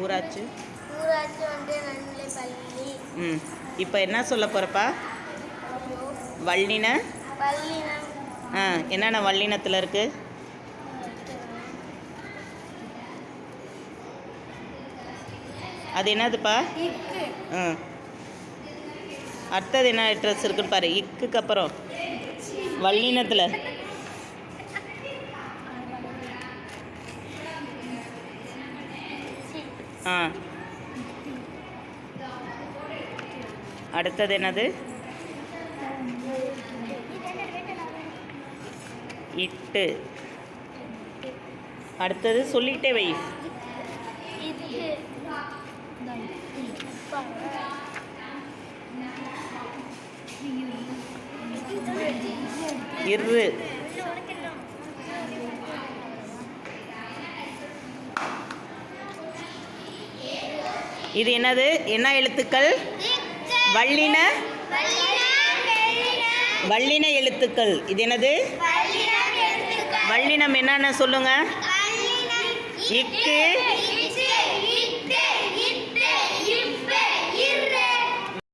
ஊராட்சி? ஊராட்சி பள்ளி. ம். இப்போ என்ன சொல்ல போகிறப்பா பள்ளினம் ஆ என்னென்ன வள்ளினத்தில் இருக்குது அது என்னதுப்பா? ஆ. அடுத்தது என்ன ட்ரெஸ் இருக்குன்னு பாரு. இக்குக்கு அப்புறம். வள்ளினத்தில். ஆ. அடுத்தது என்னது? இட்டு. அடுத்தது சொல்லிக்கிட்டே வை. இரு. இது என்னது? என்ன எழுத்துக்கள்? வள்ளின? வள்ளின எழுத்துக்கள். இது என்னது? வள்ளினம் என்னென்ன சொல்லுங்க. இக்கு.